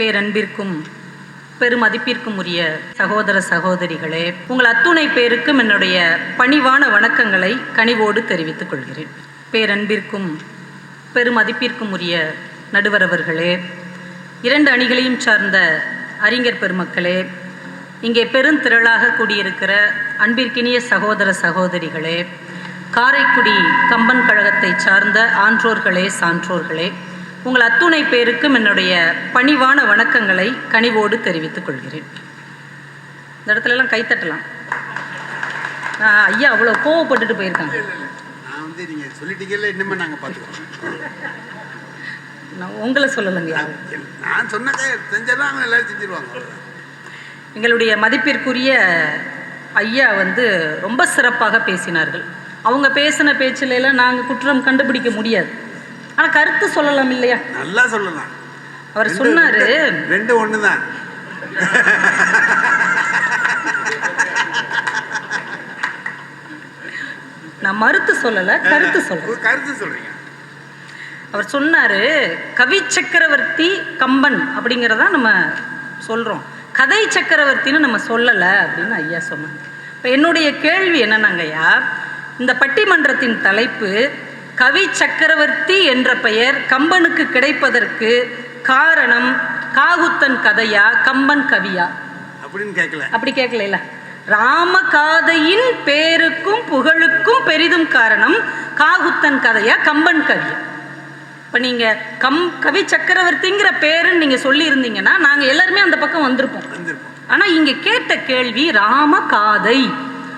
பேரன்பிற்கும் பெருமதிப்பிற்கும் உரிய சகோதர சகோதரிகளே உங்கள் அத்துணை பேருக்கும் என்னுடைய பணிவான வணக்கங்களை கனிவோடு தெரிவித்துக் கொள்கிறேன். பேரன்பிற்கும் பெருமதிப்பிற்கும் உரிய நடுவரவர்களே இரண்டு அணிகளையும் சார்ந்த அறிஞர் பெருமக்களே இங்கே பெருந்திரளாக கூடியிருக்கிற அன்பிற்கினிய சகோதர சகோதரிகளே காரைக்குடி கம்பன் கழகத்தை சார்ந்த ஆன்றோர்களே சான்றோர்களே உங்கள் அத்துணை பேருக்கும் என்னுடைய பணிவான வணக்கங்களை கனிவோடு தெரிவித்துக் கொள்கிறேன். இந்த இடத்துல எல்லாம் கைத்தட்டலாம் ஐயா அவ்வளோ கோவப்பட்டுட்டு போயிருக்காங்க. உங்களை சொல்லலைங்க. எங்களுடைய மதிப்பிற்குரிய ஐயா வந்து ரொம்ப சிறப்பாக பேசினார்கள். அவங்க பேசின பேச்சில எல்லாம் நாங்கள் குற்றம் கண்டுபிடிக்க முடியாது. ஆனால் கருத்து சொல்லலாம் இல்லையா? நல்லா சொல்லலாம். அவர் சொன்னாரு. ரெண்டு- ஒண்ணுதான். நான் மறுத்து சொல்லலை கருத்து ஒரு கருத்து சொல்றீங்க. அவர் சொன்னாரு கவி சக்கரவர்த்தி கம்பன் அப்படிங்கிறதா நம்ம சொல்றோம். கதை சக்கரவர்த்தின்னு நம்ம சொல்லலை அப்படின்னு ஐயா சொன்னாங்க இப்போ என்னுடைய கேள்வி என்னன்னாங்க ஐயா இந்த பட்டிமன்றத்தின் தலைப்பு கவி சக்கரவர்த்தி என்ற பெயர் கம்பனுக்கு கிடைப்பதற்கு காரணம் காகுத்தன் கதையா கம்பன் கவியா? அப்படின்னு கேட்கல அப்படி கேட்கல ராமகாதையின் பேருக்கும் புகழுக்கும் பெரிதும் காரணம் காகுத்தன் கதையா கம்பன் கவியா? இப்போ நீங்கள் கம் கவி சக்கரவர்த்திங்கிற பேருன்னு நீங்கள் சொல்லியிருந்தீங்கன்னா நாங்கள் எல்லாருமே அந்த பக்கம் வந்திருப்போம். ஆனால் இங்கே கேட்ட கேள்வி ராமகாதை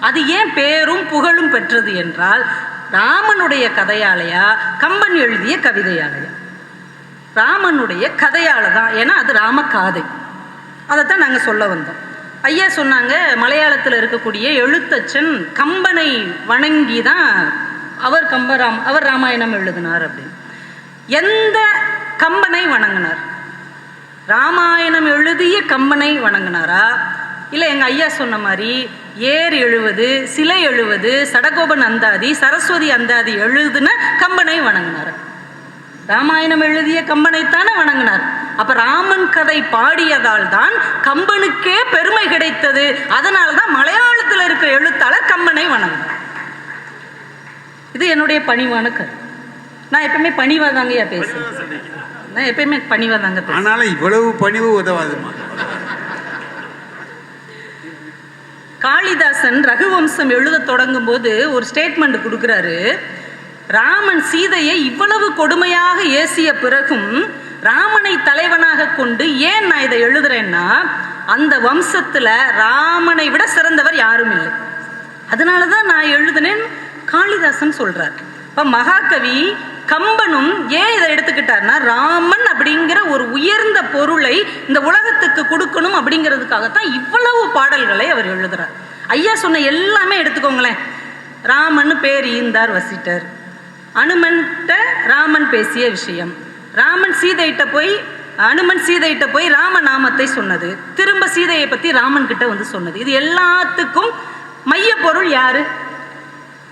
அது ஏன் பேரும் புகழும் பெற்றது என்றால் ராமனுடைய கதையாலையா கம்பன் எழுதிய கவிதையாலையா? ராமனுடைய கதையால தான் ஏன்னா அது ராமகாதை. அதைத்தான் நாங்கள் சொல்ல வந்தோம். ஐயா சொன்னாங்க மலையாளத்தில் இருக்கக்கூடிய எழுத்தச்சன் கம்பனை வணங்கி தான் அவர் கம்பராம் அவர் ராமாயணம் எழுதினார் அப்படின்னு. எந்த கம்பனை வணங்கினார்? ராமாயணம் எழுதிய கம்பனை வணங்கினாரா? இல்லை எங்கள் ஐயா சொன்ன மாதிரி ஏர் எழுவது சிலை எழுவது சடகோபன் அந்தாதி சரஸ்வதி அந்தாதி எழுதுன கம்பனை வணங்கினார். ராமாயணம் எழுதிய கம்பனைத்தானே வணங்கினார். அப்ப ராமன் கதை பாடியதால் தான் கம்பனுக்கே பெருமை கிடைத்தது. அதனால தான் மலையாளத்தில் இருக்கிற எழுத்தாளர் கம்பனை வணங்கினார். இது என்னுடைய பணிவான கருத்து. நான் எப்பவுமே பணிவா தாங்கய்யா பேசுறேன் நான் எப்பயுமே பணிவா தாங்க பேசுறேன். ஆனாலும் இவ்வளவு பணிவு உதவாதுமா? காளிதாசன் ரகுவம்சம் எழுத தொடங்கும் போது ஒரு ஸ்டேட்மெண்ட் கொடுக்குறாரு. ராமன் சீதையை இவ்வளவு கொடுமையாக ஏசிய பிறகும் ராமனை தலைவனாக கொண்டு ஏன் நான் இதை எழுதுறேன்னா அந்த வம்சத்துல ராமனை விட சிறந்தவர் யாரும் இல்லை. அதனால தான் நான் எழுதுனேன் காளிதாசன் சொல்றார். இப்ப மகாகவி கம்பனும் ஏன் இதை எடுத்துக்கிட்டார்னா ராமன் அப்படிங்கிற ஒரு உயர்ந்த பொருளை இந்த உலகத்துக்கு கொடுக்கணும் அப்படிங்கிறதுக்காகத்தான் இவ்வளவு பாடல்களை அவர் எழுதுறார். ஐயா சொன்ன எல்லாமே எடுத்துக்கோங்களேன். ராமன் பேர் ஈந்தார் வசிட்டர். அனுமன்ட்ட ராமன் பேசிய விஷயம். ராமன் சீதையிட்ட போய் அனுமன் சீதையிட்ட போய் ராமநாமத்தை சொன்னது. திரும்ப சீதையை பத்தி ராமன் கிட்ட வந்து சொன்னது. இது எல்லாத்துக்கும் மைய பொருள் யாரு?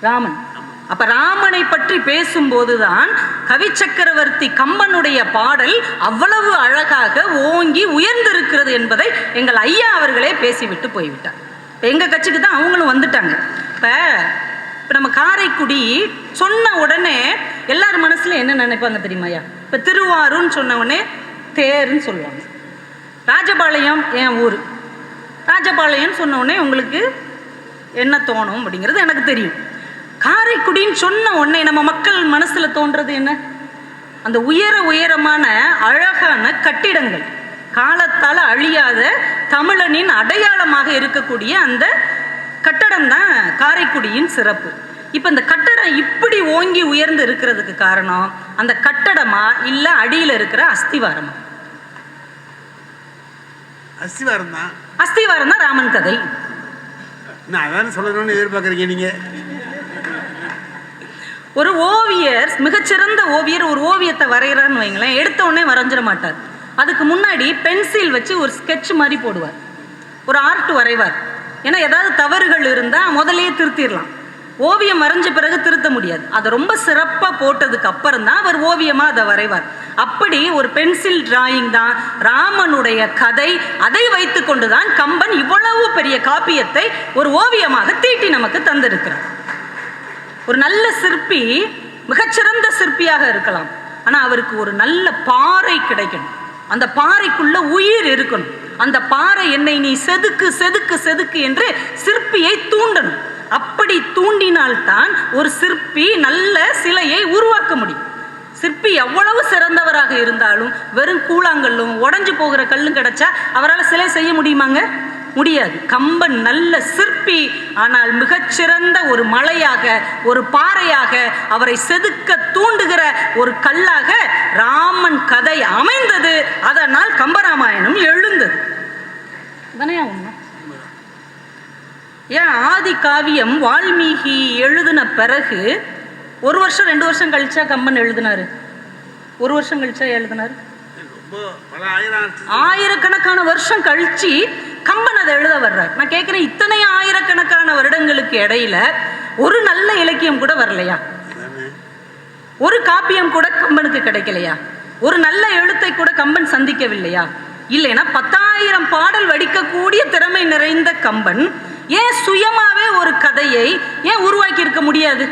ராமன். அப்ப ராமனை பற்றி பேசும்போதுதான் கவி சக்கரவர்த்தி கம்பனுடைய பாடல் அவ்வளவு அழகாக ஓங்கி உயர்ந்திருக்கிறது என்பதை எங்கள் ஐயா அவர்களே பேசிவிட்டு போய்விட்டார். இப்ப எங்க கட்சிக்கு தான் அவங்களும் வந்துட்டாங்க. இப்ப இப்ப நம்ம காரைக்குடி சொன்ன உடனே எல்லார் மனசுல என்ன நினைப்பாங்க தெரியுமாயா இப்ப திருவாரூர்னு சொன்ன உடனே தேர்ன்னு சொல்லுவாங்க. ராஜபாளையம் என் ஊர். ராஜபாளையம் சொன்ன உடனே உங்களுக்கு என்ன தோணும் அப்படிங்கிறது எனக்கு தெரியும். காரைக்குடின்னு சொன்ன உடனே நம்ம மக்கள் மனசுல தோன்றது என்ன? அந்த உயர உயரமான அழகான கட்டிடங்கள் காலத்தால் அழியாத தமிழனின் அடையாளமாக இருக்கக்கூடிய அந்த கட்டடம் தான் காரைக்குடியின் சிறப்பு. இப்போ இந்த கட்டடம் இப்படி ஓங்கி உயர்ந்து இருக்கிறதுக்கு காரணம் அந்த கட்டடமா இல்ல அடியில் இருக்கிற அஸ்திவாரமா? அஸ்திவாரம் தான். அஸ்திவாரம் தான் ராமன் கதை. நான் அதானே சொல்லணும்னு எதிர்பார்க்குறீங்க நீங்க? ஒரு ஓவியர் மிகச்சிறந்த ஓவியர் ஒரு ஓவியத்தை வரைகிறான்னு வைங்களேன் எடுத்த உடனே வரைஞ்சிட மாட்டார். அதுக்கு முன்னாடி பென்சில் வச்சு ஒரு ஸ்கெட்ச் மாதிரி போடுவார். ஒரு ஆர்ட் வரைவார். ஏன்னா ஏதாவது தவறுகள் இருந்தால் முதல்லயே திருத்திடலாம். ஓவியம் வரைஞ்ச பிறகு திருத்த முடியாது. அதை ரொம்ப சிறப்பாக போட்டதுக்கு அப்புறம் தான் அவர் ஓவியமாக அதை வரைவார். அப்படி ஒரு பென்சில் டிராயிங் தான் ராமனுடைய கதை அதை வைத்துக் கொண்டுதான் கம்பன் இவ்வளவு பெரிய காப்பியத்தை ஒரு ஓவியமாக தீட்டி நமக்கு தந்திருக்கிறார். ஒரு நல்ல சிற்பி மிகச்சிறந்த சிற்பியாக இருக்கலாம். ஆனா அவருக்கு ஒரு நல்ல பாறை கிடைக்கணும். அந்த பாறைக்குள்ள உயிர் இருக்கணும். அந்த பாறை என்னை நீ செதுக்கு செதுக்கு செதுக்கு என்று சிற்பியை தூண்டணும். அப்படி தூண்டினால்தான் ஒரு சிற்பி நல்ல சிலையை உருவாக்க முடியும். சிற்பி எவ்வளவு சிறந்தவராக இருந்தாலும் வெறும் கூழாங்கல்லும் உடஞ்சு போகிற கல்லும் கிடைச்சா அவரால் சிலை செய்ய முடியுமாங்க? முடியாது. கம்பன் நல்ல சிற்பி ஆனால் மிகச்சிறந்த ஒரு மலையாக ஒரு பாறையாக அவரை செதுக்க தூண்டுகிற ஒரு கல்லாக ராமன் கதை அமைந்தது. அதனால் கம்பராமாயணம் எழுந்தது. தானே ஏன் ஆதி காவியம் வால்மீகி எழுதின பிறகு ஒரு வருஷம் ரெண்டு வருஷம் கழிச்சா கம்பன் எழுதினாரு? ஒரு வருஷம் கழிச்சா எழுதினாரு? ரொம்ப பல ஆயிரம் ஆச்சு. ஆயிரக்கணக்கான வருஷம் கழிச்சு கம்பன் அதை எழுத வர்றார். நான் கேட்கிறேன் இத்தனை ஆயிரக்கணக்கான வருடங்களுக்கு இடையில ஒரு நல்ல இலக்கியம் கூட வரலையா. ஒரு காப்பியம் கூட கம்பனுக்கு கிடைக்கலையா? ஒரு நல்ல எழுத்தை கூட கம்பன் சந்திக்கவில்லையா? இல்லைன்னா பத்தாயிரம் பாடல் வடிக்கக்கூடிய திறமை நிறைந்த கம்பன் ஏன் சுயமாவே ஒரு கதையை ஏன் உருவாக்கி இருக்க முடியாது?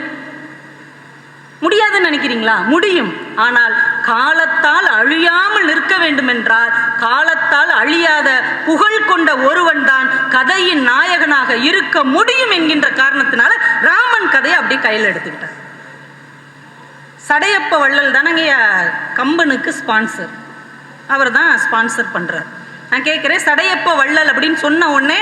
முடியாதுன்னு நினைக்கிறீங்களா? முடியும். ஆனால் காலத்தால் அழியாமல் நிற்க வேண்டுமென்றால் காலத்தால் அழியாத புகழ் கொண்ட ஒருவன் தான் கதையின் நாயகனாக இருக்க முடியும் என்கின்ற காரணத்தினால ராமன் கதையை அப்படியே கையில் எடுத்துக்கிட்டார். சடையப்ப வள்ளல் தானங்க கம்பனுக்கு ஸ்பான்சர் அவர் தான் ஸ்பான்சர் பண்ணுறார் நான் கேட்குறேன் சடையப்ப வள்ளல் அப்படின்னு சொன்ன உடனே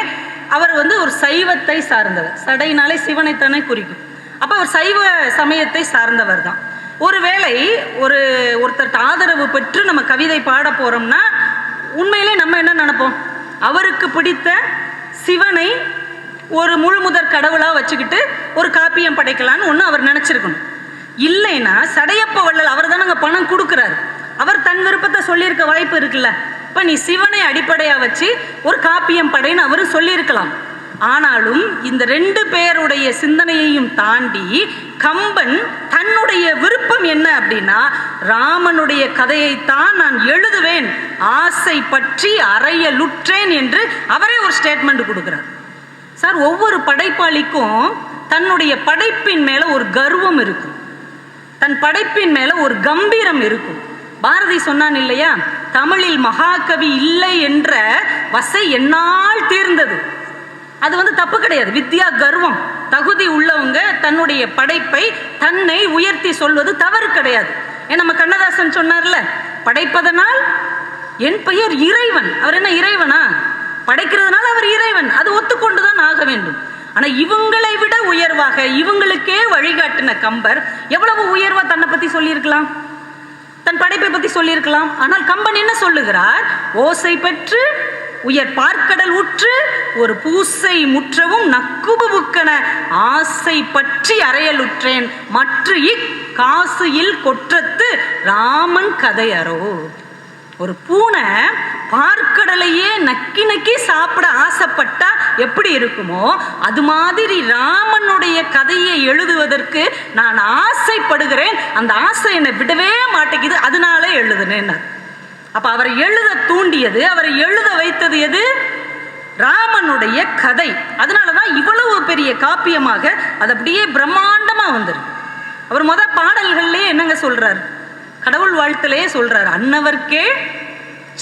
அவர் வந்து ஒரு சைவத்தை சார்ந்தவர். சடையினாலே சிவனைத்தானே குறிக்கும். அப்போ அவர் சைவ சமயத்தை சார்ந்தவர் தான். ஒருவேளை ஒரு ஒருத்தர்கிட்ட ஆதரவு பெற்று நம்ம கவிதை பாட போகிறோம்னா உண்மையிலே நம்ம என்ன நினைப்போம்? அவருக்கு பிடித்த சிவனை ஒரு முழுமுதற் கடவுளாக வச்சுக்கிட்டு ஒரு காப்பியம் படைக்கலான்னு ஒன்று அவர் நினச்சிருக்கணும். இல்லைன்னா சடையப்ப வள்ளல் அவர் தானங்க பணம் கொடுக்குறாரு. அவர் தன் விருப்பத்தை சொல்லியிருக்க வாய்ப்பு இருக்குல்ல. இப்போ நீ சிவனை அடிப்படையாக வச்சு ஒரு காப்பியம் படைன்னு அவரும் சொல்லியிருக்கலாம். ஆனாலும் இந்த ரெண்டு பேருடைய சிந்தனையையும் தாண்டி கம்பன் தன்னுடைய விருப்பம் என்ன அப்படின்னா ராமனுடைய கதையைத்தான் நான் எழுதுவேன் ஆசை பற்றி அறையலுற்றேன் என்று அவரே ஒரு ஸ்டேட்மெண்ட் கொடுக்குறார். சார் ஒவ்வொரு படைப்பாளிக்கும் தன்னுடைய படைப்பின் மேல ஒரு கர்வம் இருக்கும். தன் படைப்பின் மேல ஒரு கம்பீரம் இருக்கும். பாரதி சொன்னான் இல்லையா தமிழில் மகாகவி இல்லை என்ற வசை என்னால் தீர்ந்தது. அது வந்து தப்பு கிடையாது. வித்யா கர்வம் தகுதி உள்ளவங்க தன்னுடைய படைப்பை தன்னை உயர்த்தி சொல்வது தவறு கிடையாது. ஏன் நம்ம கண்ணதாசன் சொன்னார்ல படைப்பதனால் என் பெயர் இறைவன். அவர் என்ன இறைவனா? படைக்கிறதுனால அவர் இறைவன். அது ஒத்துக்கொண்டுதான் ஆக வேண்டும். ஆனா இவங்களை விட உயர்வாக இவங்களுக்கே வழிகாட்டின கம்பர் எவ்வளவு உயர்வா தன்னை பத்தி சொல்லியிருக்கலாம்? தன் படைப்பை பத்தி சொல்லியிருக்கலாம். ஆனால் கம்பன் என்ன சொல்லுகிறார்? ஓசை பெற்று உயர் பார்க்கடல் உற்று ஒரு பூசை முற்றவும் நக்குபுக்கன ஆசை பற்றி அறையலுற்றேன். மற்ற இக்காசு இல் கொற்றத்து ராமன் கதையரோ. ஒரு பூனை பார்க்கடலையே நக்கி நக்கி சாப்பிட ஆசைப்பட்டா எப்படி இருக்குமோ அது மாதிரி ராமனுடைய கதையை எழுதுவதற்கு நான் ஆசைப்படுகிறேன். அந்த ஆசை என்னை விடவே மாட்டேங்குது அதனால எழுதுனேன் அப்ப அவரை எழுத தூண்டியது அவரை எழுத வைத்தது எது? ராமனுடைய கதை. அதனாலதான் இவ்வளவு பெரிய காப்பியமாக அது அப்படியே பிரம்மாண்டமா வந்திருக்கு. அவர் முத பாடல்கள்லயே என்னங்க சொல்றாரு? கடவுள் வாழ்த்துலயே சொல்றாரு அன்னவர்க்கே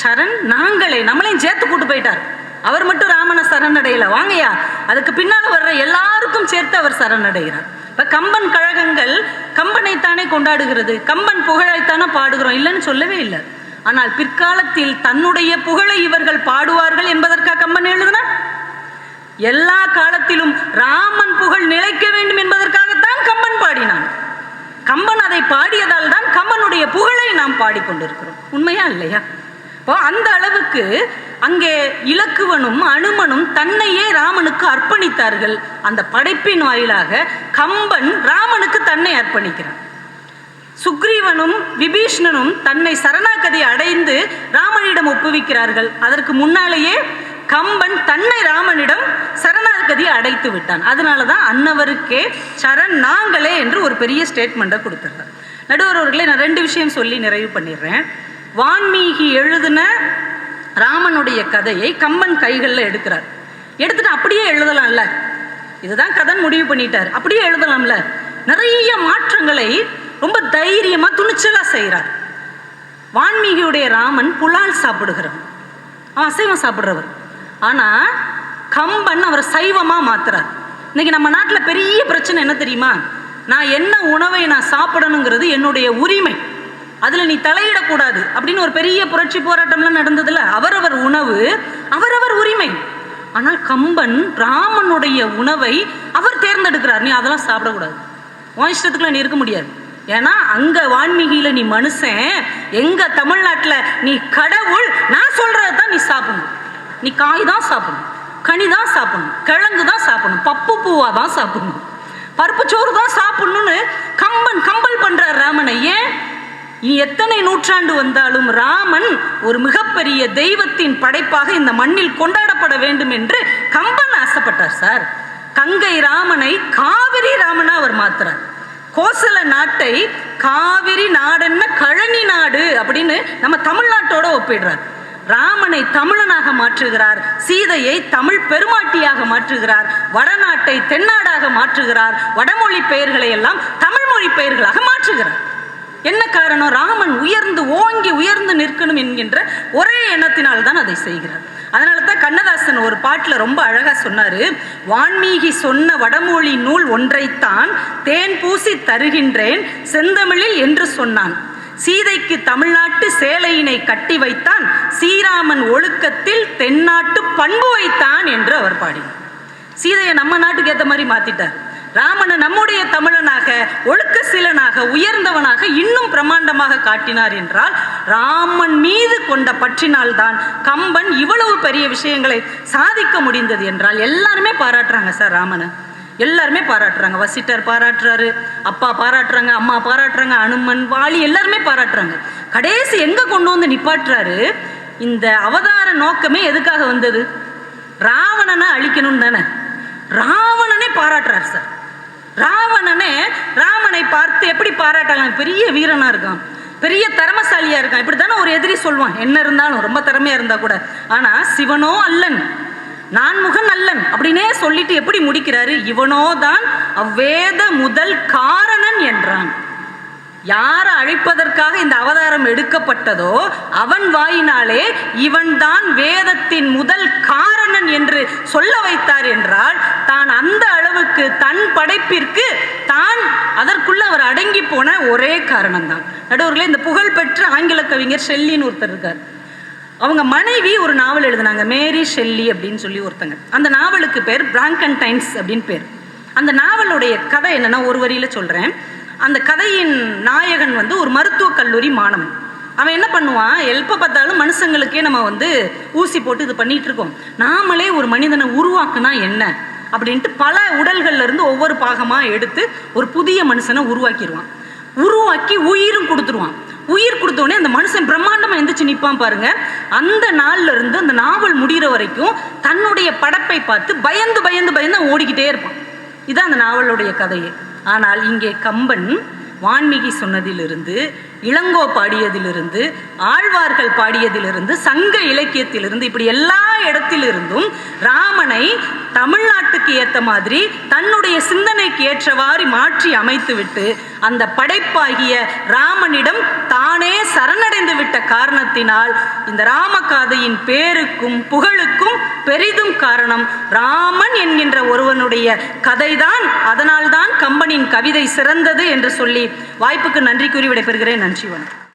சரண் நாங்களே. நம்மளையும் சேர்த்து கூட்டு போயிட்டார். அவர் மட்டும் ராமனை சரணடையில. வாங்கய்யா அதுக்கு பின்னால வர்ற எல்லாருக்கும் சேர்த்து அவர் சரணடைகிறார். இப்ப கம்பன் கழகங்கள் கம்பனைத்தானே கொண்டாடுகிறது. கம்பன் புகழைத்தானே பாடுகிறோம். இல்லைன்னு சொல்லவே இல்லை. ஆனால் பிற்காலத்தில் தன்னுடைய புகழை இவர்கள் பாடுவார்கள் என்பதற்காக கம்பன் எழுதினார் எல்லா காலத்திலும் ராமன் புகழ் நிலைக்க வேண்டும் என்பதற்காகத்தான் கம்பன் பாடினான். கம்பன் அதை பாடியதால் தான் கம்பனுடைய புகழை நாம் பாடிக்கொண்டிருக்கிறோம். உண்மையா இல்லையா? இப்போ அந்த அளவுக்கு அங்கே இலக்குவனும் அனுமனும் தன்னையே ராமனுக்கு அர்ப்பணித்தார்கள். அந்த படைப்பின் வாயிலாக கம்பன் ராமனுக்கு தன்னை அர்ப்பணிக்கிறான். சுக்ரீவனும் விபீஷ்ணனும் தன்னை சரணாகதி அடைந்து ராமனிடம் ஒப்புவிக்கிறார்கள். அதற்கு முன்னாலேயே கம்பன் தன்னை ராமனிடம் சரணாகதி அடைத்து விட்டான். அதனால தான் அன்னவருக்கே சரண் நாங்களே என்று ஒரு பெரிய ஸ்டேட்மெண்ட்டை கொடுத்துட்றார் நடுவர் அவர்களே நான் ரெண்டு விஷயம் சொல்லி நிறைவு பண்ணிடுறேன். வான்மீகி எழுதின ராமனுடைய கதையை கம்பன் கைகளில் எடுக்கிறார். எடுத்துட்டு அப்படியே எழுதலாம்ல. இதுதான் கதன் முடிவு பண்ணிட்டார். அப்படியே எழுதலாம்ல. நிறைய மாற்றங்களை ரொம்ப தைரியமாக துணிச்சலாக செய்கிறார் வான்மீகியுடைய ராமன் புலால் சாப்பிடுகிறவன் அவன் அசைவம் சாப்பிடுறவர். ஆனால் கம்பன் அவர் சைவமாக மாத்துறார். இன்னைக்கு நம்ம நாட்டில் பெரிய பிரச்சனை என்ன தெரியுமா? நான் என்ன உணவை நான் சாப்பிடணுங்கிறது என்னுடைய உரிமை. அதில் நீ தலையிடக்கூடாது அப்படின்னு ஒரு பெரிய புரட்சி போராட்டம்லாம் நடந்ததில்ல அவரவர் உணவு அவரவர் உரிமை. ஆனால் கம்பன் ராமனுடைய உணவை அவர் தேர்ந்தெடுக்கிறார். நீ அதெல்லாம் சாப்பிடக்கூடாது. உன் இஷ்டத்துக்குலாம் நீ இருக்க முடியாது. ஏன்னா அங்க வான்மீகியில நீ மனுஷன் எங்க தமிழ்நாட்டுல நீ கடவுள் நான் சொல்றதை தான் நீ சாப்பிடணும். நீ காய் தான் சாப்பிடணும் கனி தான் சாப்பிடணும் கிழங்கு தான் சாப்பிடணும் பப்பு பூவா தான் சாப்பிடணும். பருப்பு சோறு தான் சாப்பிடணும்னு கம்பன் கம்பல் பண்றார் ராமனை ஏன் இனி எத்தனை நூற்றாண்டு வந்தாலும் ராமன் ஒரு மிகப்பெரிய தெய்வத்தின் படைப்பாக இந்த மண்ணில் கொண்டாடப்பட வேண்டும் என்று கம்பன் ஆசைப்பட்டார் சார். கங்கை ராமனை காவிரி ராமனா அவர் மாத்துறார். கோசல நாட்டை காவிரி நாடென்ன கழனி நாடு அப்படின்னு நம்ம தமிழ்நாட்டோட ஒப்பிடுறார். ராமனை தமிழனாக மாற்றுகிறார் சீதையை தமிழ் பெருமாட்டியாக மாற்றுகிறார் வடநாட்டை தென்னாடாக மாற்றுகிறார் வடமொழி பெயர்களை எல்லாம் தமிழ் மொழி பெயர்களாக மாற்றுகிறார். என்ன காரணம்? ராமன் உயர்ந்து ஓங்கி உயர்ந்து நிற்கணும் என்கின்ற ஒரே எண்ணத்தினால் தான் அதை செய்கிறார். அதனால தான் கண்ணதாசன் ஒரு பாட்டில் ரொம்ப அழகாக சொன்னாரு வான்மீகி சொன்ன வடமொழி நூல் ஒன்றைத்தான் தேன் பூசி தருகின்றேன் செந்தமிழில் என்று சொன்னான். சீதைக்கு தமிழ்நாட்டு சேலையினை கட்டி வைத்தான் ஸ்ரீராமன் ஒழுக்கத்தில் தென்னாட்டு பண்பு வைத்தான் என்று அவர் பாடினார். சீதையை நம்ம நாட்டுக்கு ஏற்ற மாதிரி மாத்திட்டார். ராமனை நம்முடைய தமிழனாக ஒழுக்க சீலனாக உயர்ந்தவனாக இன்னும் பிரமாண்டமாக காட்டினார் என்றால் ராமன் மீது கொண்ட பற்றினால்தான் கம்பன் இவ்வளவு பெரிய விஷயங்களை சாதிக்க முடிந்தது என்றால் எல்லாருமே பாராட்டுறாங்க சார் ராமனை. எல்லாருமே பாராட்டுறாங்க. வசிட்டர் பாராட்டுறாரு அப்பா பாராட்டுறாங்க அம்மா பாராட்டுறாங்க அனுமன் வாலி எல்லாருமே பாராட்டுறாங்க. கடைசி எங்க கொண்டு வந்து நிப்பாட்டுறாரு? இந்த அவதார நோக்கமே எதுக்காக வந்தது? ராவணனை அழிக்கணும் தானே. ராவணனே பாராட்டுறார் சார். ராவணனே ராமனை பார்த்து எப்படி பாராட்டாங்க? பெரிய வீரனா இருக்கான். பெரிய திறமசாலியா இருக்கான். இப்படி தானே ஒரு எதிரி சொல்வான். என்ன இருந்தாலும் ரொம்ப திறமையா இருந்தா கூட. ஆனா சிவனோ அல்லன். நான்முகன் அல்லன். அப்படின்னே சொல்லிட்டு எப்படி முடிக்கிறாரு? இவனோ தான் அவ்வேத முதல் காரணன் என்றான். யாரை அழைப்பதற்காக இந்த அவதாரம் எடுக்கப்பட்டதோ அவன் வாயினாலே இவன்தான் வேதத்தின் முதல் காரணன் என்று சொல்ல வைத்தார் என்றால் தான் அந்த அளவுக்கு தன் படைப்பிற்கு தான் அதற்குள்ள அவர் அடங்கி போன ஒரே காரணம்தான். நடுவர்களே இந்த புகழ்பெற்ற ஆங்கில கவிஞர் ஷெல்லின்னு ஒருத்தர் இருக்கார். அவங்க மனைவி ஒரு நாவல் எழுதினாங்க மேரி ஷெல்லி அப்படின்னு சொல்லி ஒருத்தங்க. அந்த நாவலுக்கு பேர் பிராங்கன்டைன்ஸ் அப்படின்னு பேர். அந்த நாவலுடைய கதை என்னன்னா ஒரு வரியில சொல்றேன். அந்த கதையின் நாயகன் வந்து ஒரு மருத்துவக் கல்லூரி மாணவன். அவன் என்ன பண்ணுவான்? எப்போ பார்த்தாலும் மனுஷங்களுக்கே நம்ம வந்து ஊசி போட்டு இது பண்ணிட்டு இருக்கோம். நாமளே ஒரு மனிதனை உருவாக்குனா என்ன? அப்படின்ட்டு பல உடல்கள்ல இருந்து ஒவ்வொரு பாகமா எடுத்து ஒரு புதிய மனுஷனை உருவாக்கிடுவான் உருவாக்கி உயிரும் கொடுத்துருவான். உயிர் கொடுத்தோடனே அந்த மனுஷன் பிரம்மாண்டமா எந்திரிச்சு நிற்பான் பாருங்க. அந்த நாள்ல இருந்து அந்த நாவல் முடிகிற வரைக்கும் தன்னுடைய படைப்பை பார்த்து பயந்து பயந்து பயந்து ஓடிக்கிட்டே இருப்பான். இதான் அந்த நாவலுடைய கதையே. ஆனால் இங்கே கம்பன் வான்மீகி சொன்னதிலிருந்து இளங்கோ பாடியதிலிருந்து ஆழ்வார்கள் பாடியதிலிருந்து சங்க இலக்கியத்திலிருந்து இப்படி எல்லா இடத்திலிருந்தும் ராமனை தமிழ்நாட்டுக்கு ஏற்ற மாதிரி தன்னுடைய சிந்தனைக்கு ஏற்றவாறு மாற்றி அமைத்துவிட்டு அந்த படைப்பாகிய ராமனிடம் தானே சரணடைந்து விட்ட காரணத்தினால் இந்த ராமகாதையின் பேருக்கும் புகழுக்கும் பெரிதும் காரணம் ராமன் என்கின்ற ஒருவனுடைய கதைதான். அதனால்தான் கம்பனின் கவிதை சிறந்தது என்று சொல்லி வாய்ப்புக்கு நன்றி கூறி விடைபெறுகிறேன். நன்றி வணக்கம்.